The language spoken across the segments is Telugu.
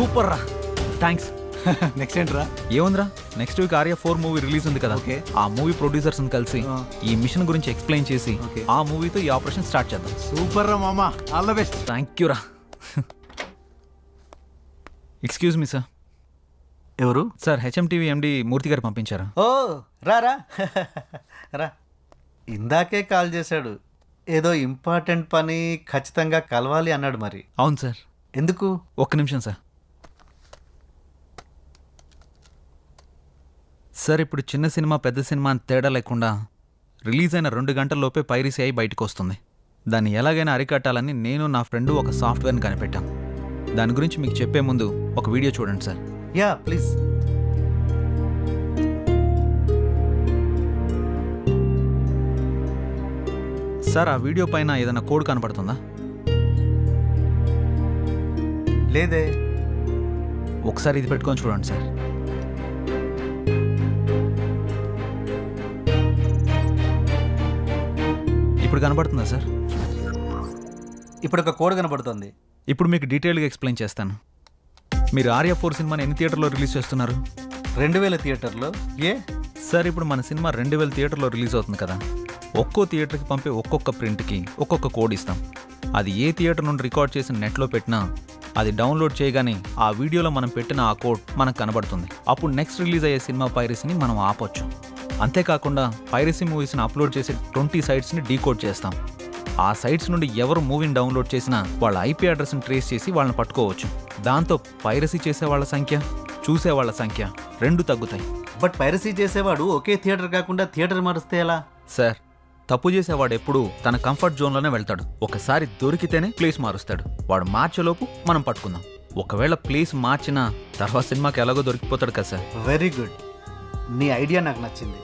సూపర్ రా. థ్యాంక్స్ నెక్స్ట్ ఏంట్రా? ఏముందిరా? Next week Arya four movie release ఉంది కదా. Okay. ఆ మూవీ ప్రొడ్యూసర్స్ కలిసి. ఈ మిషన్ గురించి ఎక్స్ప్లెయిన్ చేసి. ఆ మూవీతో ఈ ఆపరేషన్ స్టార్ట్ చేద్దాం. సూపర్ రా మామ. All the best thank you రా. ఎక్స్క్యూజ్ మీ సార్ ఎవరు? సార్ హెచ్ఎంటీవీ ఎండి మూర్తి గారు పంపించారా? ఓ రారా రా. ఇందాకే కాల్ చేశాడు. ఏదో ఇంపార్టెంట్ పని ఖచ్చితంగా కలవాలి అన్నాడు మరి. అవును సార్ ఎందుకు? ఒక్క నిమిషం సార్ సార్ ఇప్పుడు చిన్న సినిమా పెద్ద సినిమా అని తేడా లేకుండా రిలీజ్ అయిన రెండు గంటల్లోపే పైరసీ అయి బయటకు వస్తుంది దాన్ని ఎలాగైనా అరికట్టాలని నేను నా ఫ్రెండ్ ఒక సాఫ్ట్వేర్ని కనిపెట్టాం. దాని గురించి మీకు చెప్పే ముందు ఒక వీడియో చూడండి సార్. Yeah please. సార్ ఆ వీడియో పైన ఏదైనా కోడ్ కనపడుతుందా? లేదే. ఒకసారి ఇది పెట్టుకొని చూడండి సార్. ఇప్పుడు కనపడుతుందా సార్? ఇప్పుడు ఒక కోడ్ కనబడుతుంది. ఇప్పుడు మీకు డీటెయిల్గా ఎక్స్ప్లెయిన్ చేస్తాను. మీరు ఆర్యా ఫోర్ సినిమాని ఎన్ని థియేటర్లో రిలీజ్ చేస్తున్నారు? రెండు వేల థియేటర్లో? ఏ? సార్ ఇప్పుడు మన సినిమా రెండు వేల థియేటర్లో రిలీజ్ అవుతుంది కదా. ఒక్కో థియేటర్కి పంపే ఒక్కొక్క ప్రింట్కి ఒక్కొక్క కోడ్ ఇస్తాం. అది ఏ థియేటర్ నుండి రికార్డ్ చేసి నెట్లో పెట్టినా అది డౌన్లోడ్ చేయగానే ఆ వీడియోలో మనం పెట్టిన ఆ కోడ్ మనకు కనబడుతుంది. అప్పుడు నెక్స్ట్ రిలీజ్ అయ్యే సినిమా పైరసీని మనం ఆపొచ్చు. అంతేకాకుండా పైరసీ మూవీస్ని అప్లోడ్ చేసే ట్వంటీ సైట్స్ని డీకోడ్ చేస్తాం. ఆ సైట్స్ నుండి ఎవరు మూవీని డౌన్లోడ్ చేసినా వాళ్ళ ఐపీ అడ్రస్ని ట్రేస్ చేసి వాళ్ళని పట్టుకోవచ్చు. దాంతో పైరసీ చేసే వాళ్ళ సంఖ్య చూసే వాళ్ళ సంఖ్య రెండు తగ్గుతాయి. బట్ పైరసీ చేసేవాడు ఒకే థియేటర్ కాకుండా థియేటర్ మారిస్తే ఎలా? సార్ తప్పు చేసేవాడు ఎప్పుడూ తన కంఫర్ట్ జోన్లోనే వెళ్తాడు. ఒకసారి దొరికితేనే ప్లేస్ మారుస్తాడు. వాడు మార్చేలోపు మనం పట్టుకుందాం. ఒకవేళ ప్లేస్ మార్చినా తర్వాత సినిమాకి ఎలాగో దొరికిపోతాడు కదా సార్. Very good. నీ ఐడియా నాకు నచ్చింది.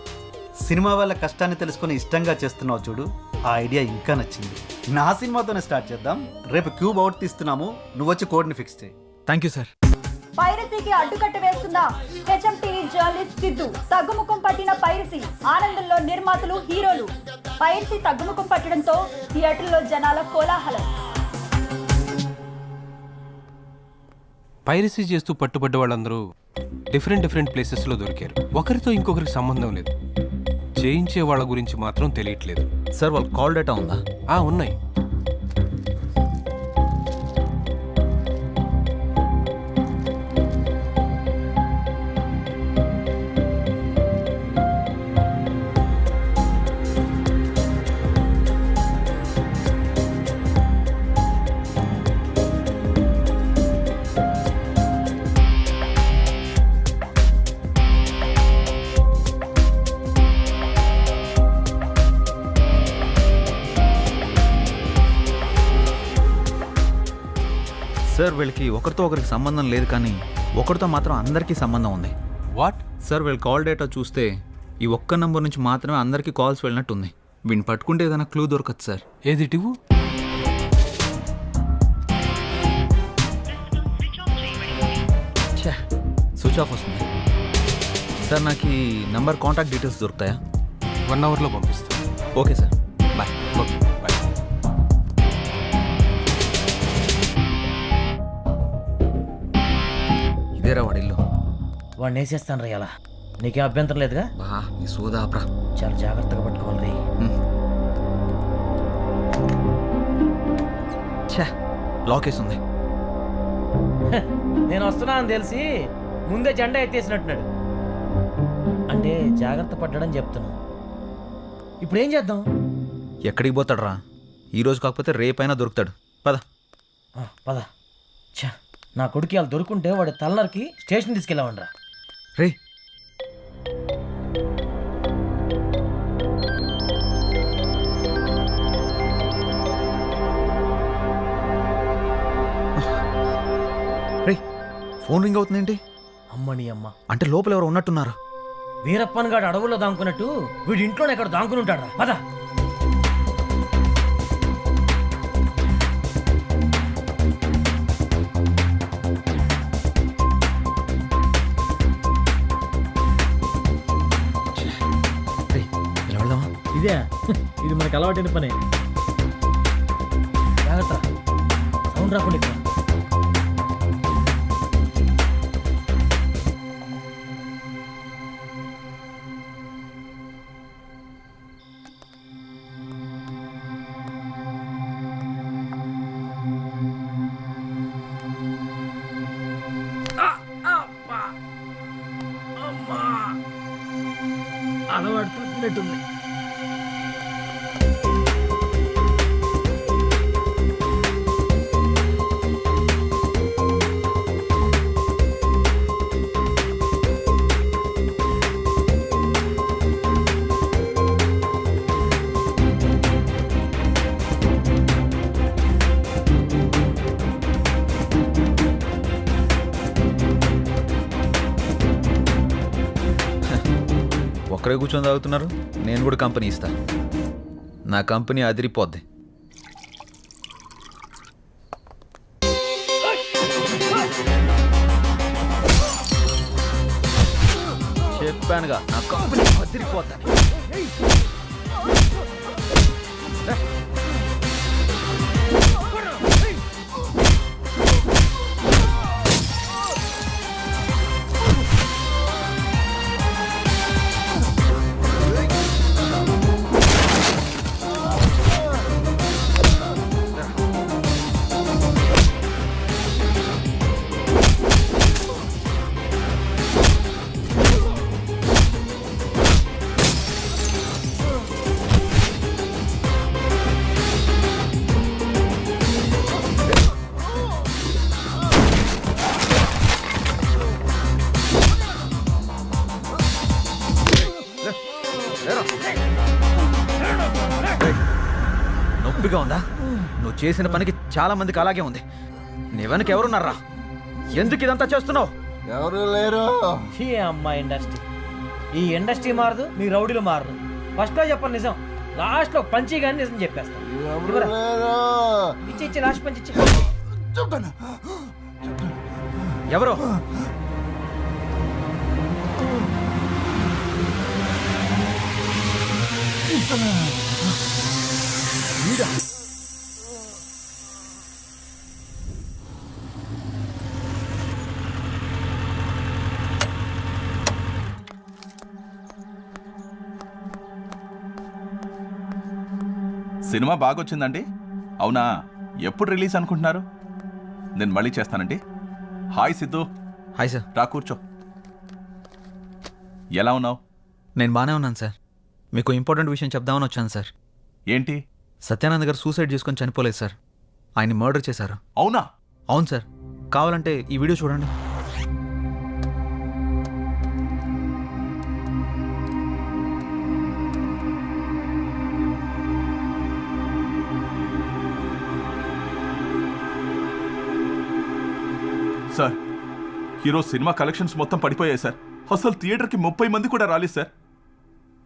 సినిమా వాళ్ళ కష్టాన్ని తెలుసుకొని ఇష్టంగా చేస్తున్నావు చూడు ఆ ఐడియా ఇంకా నచ్చింది. నా సినిమాతోనే స్టార్ట్ చేద్దాం. రేపు క్యూబ్ అవుట్ తీస్తున్నాము. నువ్వు వచ్చి కోడ్ని ఫిక్స్ చేయి. థ్యాంక్ యూ సార్ పైరసీకి అడ్డుకట్ట వేస్తున్న హెచ్ఎం టీవీ జర్నలిస్ట్ సిద్ధు తగ్గుముఖం పట్టిన పైరసీ ఆనందంలో నిర్మాతలు హీరోలు. పైరసీ తగ్గుముఖం పట్టడంతో థియేటర్లో జనాల కోలాహలం. పైరసీ చేస్తూ పట్టుబడ్డ వాళ్ళందరూ డిఫరెంట్ డిఫరెంట్ ప్లేసెస్లో దొరికారు. ఒకరితో ఇంకొకరికి సంబంధం లేదు. చేయించే వాళ్ళ గురించి మాత్రం తెలియట్లేదు. సార్ వాళ్ళ కాల్ డేటా ఉందా? ఆ ఉన్నాయి. సార్ వీళ్ళకి ఒకరితో ఒకరికి సంబంధం లేదు కానీ ఒకరితో మాత్రం అందరికీ సంబంధం ఉంది. వాట్? సార్ వీళ్ళ కాల్ డేటా చూస్తే ఈ ఒక్క నంబర్ నుంచి మాత్రమే అందరికీ కాల్స్ వెళ్ళినట్టు ఉంది వీడిని పట్టుకుంటే ఏదైనా క్లూ దొరకదు సార్. ఏది టివు స్విచ్ ఆఫ్ వస్తుంది. సార్ నాకు ఈ నంబర్ కాంటాక్ట్ డీటెయిల్స్ దొరుకుతాయా? వన్ అవర్లో పంపిస్తా ఓకే సార్ బాయ్. ఓకే. వాడిని వేసేస్తాను రా ఇలా నీకేం అభ్యంతరం లేదుగా? బా ఈ సోదాప్రా చాలా జాగ్రత్తగా పట్టుకోవాలి రే. ఛే లాక్ వేసి ఉంది. నేను వస్తున్నా అని తెలిసి ముందే జెండా ఎత్తేసినట్టున్నాడు. అంటే జాగ్రత్త పడ్డాడని చెప్తున్నా. ఇప్పుడు ఏం చేద్దాం? ఎక్కడికి పోతాడురా? ఈ రోజు కాకపోతే రేపైనా దొరుకుతాడు. పద. పద. ఛా నా కొడుకు వాళ్ళు దొరుకుంటే వాడి తలనరికి స్టేషన్ తీసుకెళ్ళామండ్రా రే. రే ఫోన్ రింగ్ అవుతుందేంటి? అమ్మని అమ్మ. అంటే లోపల ఎవరు ఉన్నట్టున్నారు? వీరప్పన్ గాడు అడవుల్లో దాంకున్నట్టు వీడి ఇంట్లోనే ఎక్కడ దాంకుని ఉంటాడు పద. ఇదే. ఇది మనకు అలవాటైన పని. జాగ్రత్త. సౌండ్ రాకుండా ఇక్కడ. అలవాటు పట్టినట్టుంది ఒక్కరే కూర్చొని తాగుతున్నారు? నేను కూడా కంపెనీ ఇస్తాను నా కంపెనీ అదిరిపోద్ది. చెప్పానుగా నా కంపెనీ అదిరిపోద్ది. చేసిన పనికి చాలా మందికి అలాగే ఉంది. నీ వెనక ఎవరున్నారా? ఎందుకు ఇదంతా చేస్తున్నావు? ఎవరు లేరు? ఈ అమ్మ ఇండస్ట్రీ. ఈ ఇండస్ట్రీ మారదు మీ రౌడీలు మారదు. ఫస్ట్లో చెప్పండి నిజం లాస్ట్లో పంచి కానీ నిజం చెప్పేస్తాం. ఎవరు ఇవ్వరా. లేరు? ఇచ్చి ఇచ్చి లాస్ట్ పంచి ఇచ్చి. చెప్తాను ఎవరు? సినిమా బాగొచ్చిందండి? అవునా? ఎప్పుడు రిలీజ్ అనుకుంటున్నారు? నేను మళ్ళీ చేస్తానండి. హాయ్ సిద్ధు. Hi sir. రా కూర్చో. ఎలా ఉన్నావు? నేను బాగానే ఉన్నాను సార్. మీకు ఇంపార్టెంట్ విషయం చెప్దామని వచ్చాను సార్. ఏంటి? సత్యానంద్ గారు సూసైడ్ చేసుకొని చనిపోలేదు సార్. ఆయన్ని మర్డర్ చేశారు. అవునా? అవును సార్. కావాలంటే ఈ వీడియో చూడండి. సార్. ఈరోజు సినిమా కలెక్షన్స్ మొత్తం పడిపోయాయి సార్. అసలు థియేటర్కి ముప్పై మంది కూడా రాలేదు సార్.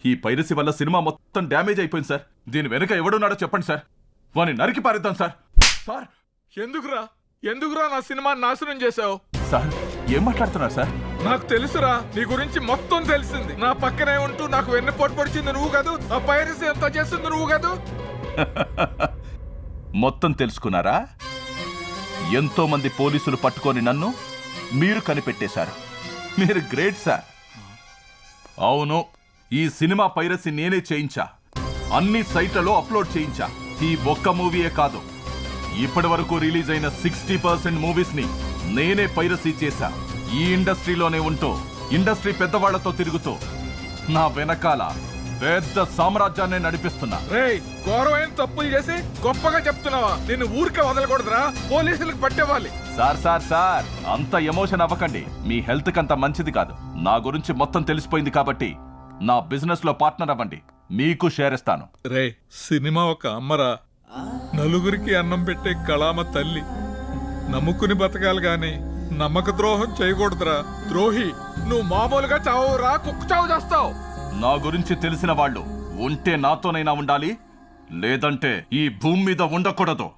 ఈ పైరసీ వల్ల సినిమా మొత్తం డ్యామేజ్ అయిపోయింది సార్. దీని వెనుక ఎవడున్నాడో చెప్పండి సార్. వాని నరికి పారేద్దాం సార్. సార్ ఎందుకురా? ఎందుకురా నా సినిమా నాశనం చేసావు సార్ ఏం మాట్లాడుతున్నారు సార్? నాకు తెలుసురా నీ గురించి మొత్తం తెలిసింది. నా పక్కనే ఉంటూ నాకు వెన్నపోటు పొడిచింది నువ్వు కాదు ఆ పైరసీ ఎంత చేసింది నువ్వు కాదు? మొత్తం తెలుసుకున్నారా? ఎంతో మంది పోలీసులు పట్టుకొని నన్ను మీరు కనిపెట్టేశారు. మీరు గ్రేట్ సార్. అవును ఈ సినిమా పైరసీ నేనే చేయించా. అన్ని సైట్లలో అప్లోడ్ చేయించా. ఈ ఒక్క మూవీయే కాదు. ఇప్పటి వరకు రిలీజ్ అయిన సిక్స్టీ పర్సెంట్ మూవీస్ని నేనే పైరసీ చేశా. ఈ ఇండస్ట్రీలోనే ఉంటూ ఇండస్ట్రీ పెద్దవాళ్ళతో తిరుగుతూ నా వెనకాల పెద్ద సామ్రాజ్యాన్ని నడిపిస్తున్నా. రేయ్ ఘోరమైన తప్పులు చేసి గొప్పగా చెప్తున్నావా? నిన్ను ఊరికే వదలకూడదురా. పోలీసులకు పట్టేవాలి సార్ సార్ సార్ అంత ఎమోషన్ అవ్వకండి. మీ హెల్త్ కంత మంచిది కాదు. నా గురించి మొత్తం తెలిసిపోయింది కాబట్టి నా బిజినెస్లో పార్ట్నర్ అవ్వండి. మీకు షేర్ ఇస్తాను. రే సినిమా ఒక అమ్మరా. నలుగురికి అన్నం పెట్టే కళామ తల్లి. నమ్ముకుని బతకాలి గాని నమ్మక ద్రోహం చేయకూడదురా. ద్రోహి నువ్వు మామూలుగా చావురా కుక్క చావు చేస్తావు. నా గురించి తెలిసిన వాళ్ళు ఉంటే నాతోనైనా ఉండాలి లేదంటే ఈ భూమి మీద ఉండకూడదు.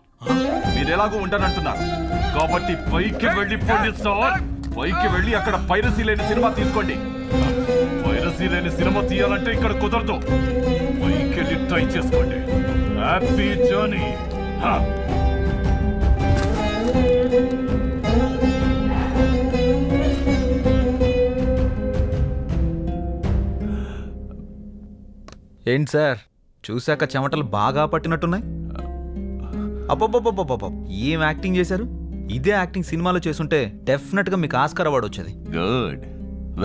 మీరెలాగూ ఉండనంటున్నారు. కాబట్టి పైకి వెళ్ళి సార్. పైకి వెళ్ళి అక్కడ పైరసీ లేని సినిమా తీసుకోండి. పైరసీ లేని సినిమా తీయాలంటే ఇక్కడ కుదరదు. పైకి వెళ్ళి ట్రై చేసుకోండి. హ్యాపీ జర్నీ ఏంటి సార్? చూశాక చెమటలు బాగా పట్టినట్టున్నాయి. అబ్బబ్బబ్బబ్బబ్బ. ఏం యాక్టింగ్ చేశారు? ఇదే యాక్టింగ్ సినిమాలో చేసుంటే డెఫినెట్గా మీకు ఆస్కార్ అవార్డు వచ్చేది. గుడ్.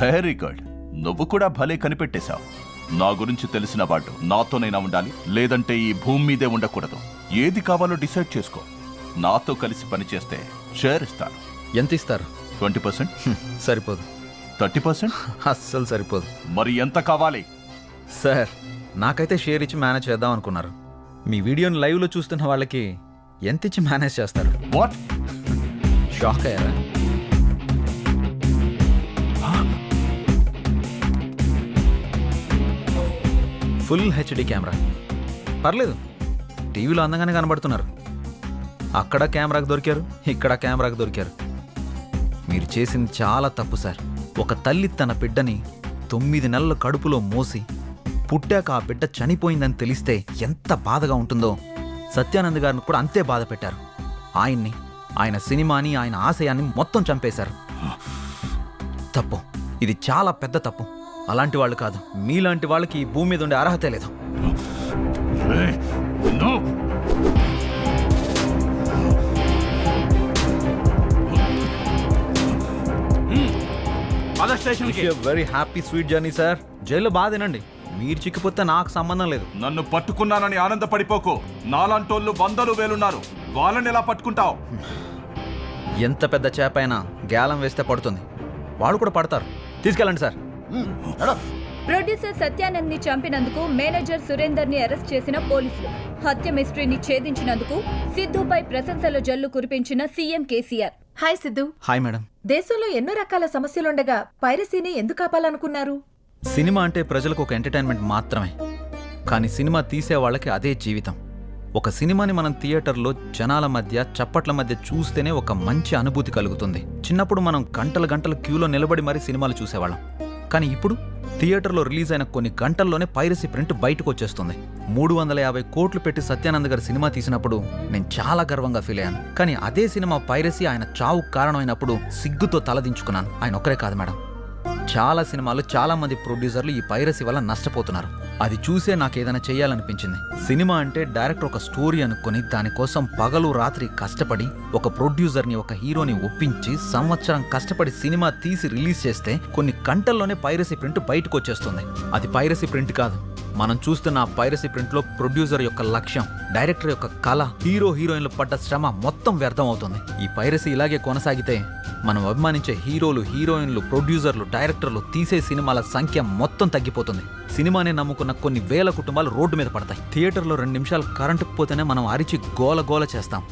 Very good. నువ్వు కూడా భలే కనిపెట్టేశావు. నా గురించి తెలిసిన వాడు నాతోనైనా ఉండాలి లేదంటే ఈ భూమి మీదే ఉండకూడదు. ఏది కావాలో డిసైడ్ చేసుకో. నాతో కలిసి పనిచేస్తే షేర్ ఇస్తాను. ఎంత ఇస్తారు? Twenty percent? హ్మ్, సరిపోదు. Thirty percent? అస్సలు సరిపోదు. మరి ఎంత కావాలి? సార్ నాకైతే షేర్ ఇచ్చి మేనేజ్ చేద్దాం అనుకున్నారు. మీ వీడియోని లైవ్లో చూస్తున్న వాళ్ళకి ఎంత ఇచ్చి మేనేజ్ చేస్తారు? వాట్ షాక్ అయ్యారా? ఫుల్ హెచ్డి కెమెరా పర్లేదు. టీవీలో అందంగానే కనబడుతున్నారు. అక్కడ కెమెరాకు దొరికారు ఇక్కడ కెమెరాకు దొరికారు. మీరు చేసింది చాలా తప్పు సార్. ఒక తల్లి తన బిడ్డని తొమ్మిది నెలల కడుపులో మోసి పుట్టాక ఆ బిడ్డ చనిపోయిందని తెలిస్తే ఎంత బాధగా ఉంటుందో సత్యానంద్ గారిని కూడా అంతే బాధ పెట్టారు. ఆయన్ని ఆయన సినిమాని ఆయన ఆశయాన్ని మొత్తం చంపేశారు. తప్పు. ఇది చాలా పెద్ద తప్పు. అలాంటి వాళ్ళు కాదు. మీలాంటి వాళ్ళకి ఈ భూమి మీద ఉండే అర్హతే లేదు. No. Very happy sweet journey sir. జైల్లో బాధ తినండి. మీరు చిక్కిపోతే నాకు సంబంధం లేదు. నన్ను పట్టుకున్నానని ఆనందపడిపోకు. నాలాంటోళ్ళు వందలు వేలున్నారు. వాళ్ళని ఎలా పట్టుకుంటావు? ఎంత పెద్ద చేప అయినా గ్యాలం వేస్తే పడుతుంది. వాళ్ళు కూడా పడతారు. తీసుకెళ్ళండి సార్. ప్రొడ్యూసర్ సత్యానంద్ని చంపినందుకు మేనేజర్ సురేందర్ని అరెస్ట్ చేసిన పోలీసులు. హత్య మిస్టరీని ఛేదించినందుకు సిద్ధుపై ప్రశంసల జల్లు కురిపించిన CM KCR. Hi Siddhu. Hi madam. దేశంలో ఎన్నో రకాల సమస్యలుండగా పైరసీని ఎందుకు ఆపాలనుకున్నారు సినిమా అంటే ప్రజలకు ఒక ఎంటర్టైన్మెంట్ మాత్రమే. కానీ సినిమా తీసే వాళ్ళకి అదే జీవితం. ఒక సినిమాని మనం థియేటర్లో జనాల మధ్య చప్పట్ల మధ్య చూస్తేనే ఒక మంచి అనుభూతి కలుగుతుంది. చిన్నప్పుడు మనం గంటల గంటల క్యూలో నిలబడి మరీ సినిమాలు చూసేవాళ్ళం. కానీ ఇప్పుడు థియేటర్లో రిలీజ్ అయిన కొన్ని గంటల్లోనే పైరసీ ప్రింట్ బయటకు వచ్చేస్తుంది మూడు వందల యాభై కోట్లు పెట్టి సత్యానంద్ గారి సినిమా తీసినప్పుడు నేను చాలా గర్వంగా ఫీల్ అయ్యాను. కానీ అదే సినిమా పైరసీ ఆయన చావుకు కారణమైనప్పుడు సిగ్గుతో తలదించుకున్నాను. ఆయన ఒక్కరే కాదు మేడం. చాలా సినిమాలు చాలా మంది ప్రొడ్యూసర్లు ఈ పైరసీ వల్ల నష్టపోతున్నారు. అది చూసే నాకు ఏదైనా చేయాలనిపించింది సినిమా అంటే డైరెక్టర్ ఒక స్టోరీ అనుకుని దానికోసం పగలు రాత్రి కష్టపడి ఒక ప్రొడ్యూసర్ని ఒక హీరోని ఒప్పించి సంవత్సరం కష్టపడి సినిమా తీసి రిలీజ్ చేస్తే కొన్ని గంటల్లోనే పైరసీ ప్రింట్ బయటకు వచ్చేస్తుంది అది పైరసీ ప్రింట్ కాదు. మనం చూస్తున్న ఆ పైరసీ ప్రింట్లో ప్రొడ్యూసర్ యొక్క లక్ష్యం డైరెక్టర్ యొక్క కళ హీరో హీరోయిన్లు పడ్డ శ్రమ మొత్తం వ్యర్థం అవుతుంది ఈ పైరసీ ఇలాగే కొనసాగితే మనం అభిమానించే హీరోలు హీరోయిన్లు ప్రొడ్యూసర్లు డైరెక్టర్లు తీసే సినిమాల సంఖ్య మొత్తం తగ్గిపోతుంది. సినిమానే నమ్ముకున్న కొన్ని వేల కుటుంబాలు రోడ్డు మీద పడతాయి. థియేటర్లో రెండు నిమిషాలు కరెంటు పోతేనే మనం అరిచి గోల గోల చేస్తాం.